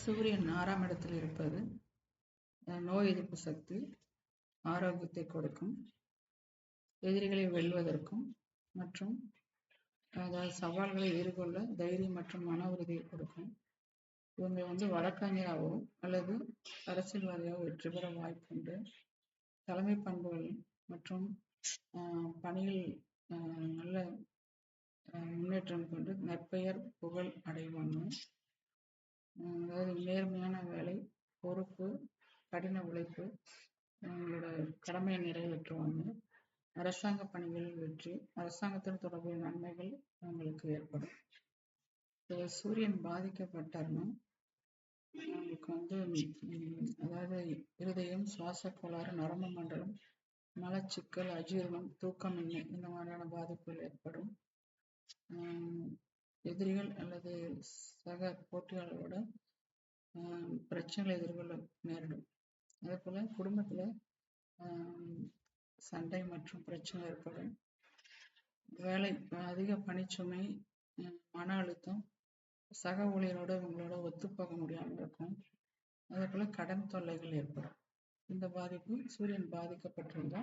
சூரியன் ஆறாம் இடத்தில் இருப்பது. நோய் எதிர்ப்பு சக்தி ஆரோக்கியத்தை கொடுக்கும். எதிரிகளை வெல்வதற்கும் மற்றும் அதாவது சவால்களை எதிர்கொள்ள தைரியம் மற்றும் மன உறுதியை கொடுக்கும். இவங்க வந்து வழக்கறிஞராகவோ அல்லது அரசியல்வாதியாகவோ வெற்றி பெற வாய்ப்புண்டு தலைமை பண்புகள் மற்றும் பணியில் நல்ல முன்னேற்றம் கொண்டு நற்பெயர் புகழ் அடைவாங்க. அதாவது நேர்மையான வேலை பொறுப்பு கடின உழைப்பு அவங்களோட கடமையை நிறைவேற்றுவாங்க. அரசாங்க பணிகளில் வெற்றி அரசாங்கத்தின் தொடர்புடைய நன்மைகள் அவங்களுக்கு ஏற்படும். இப்போ சூரியன் பாதிக்கப்பட்டார்னா அவங்களுக்கு வந்து அதாவது இருதயம் சுவாச கோளாறு நரம்பு மண்டலம் மலச்சிக்கல் அஜீரணம் தூக்கமின்மை இந்த மாதிரியான பாதிப்புகள் ஏற்படும். எதிரிகள் அல்லது சக போட்டியாளரோட ஆஹ் பிரச்சனைகளை எதிர்கொள்ள நேரிடும். அதே போல குடும்பத்துல ஆஹ் சண்டை மற்றும் பிரச்சனை ஏற்படும் வேலை அதிக பணிச்சுமை மன அழுத்தம் சக ஊழியரோட இவங்களோட ஒத்துப்போக முடியாம இருக்கும். அதே போல கடன் தொல்லைகள் ஏற்படும். இந்த பாதிப்பு சூரியன் பாதிக்கப்பட்டிருந்தா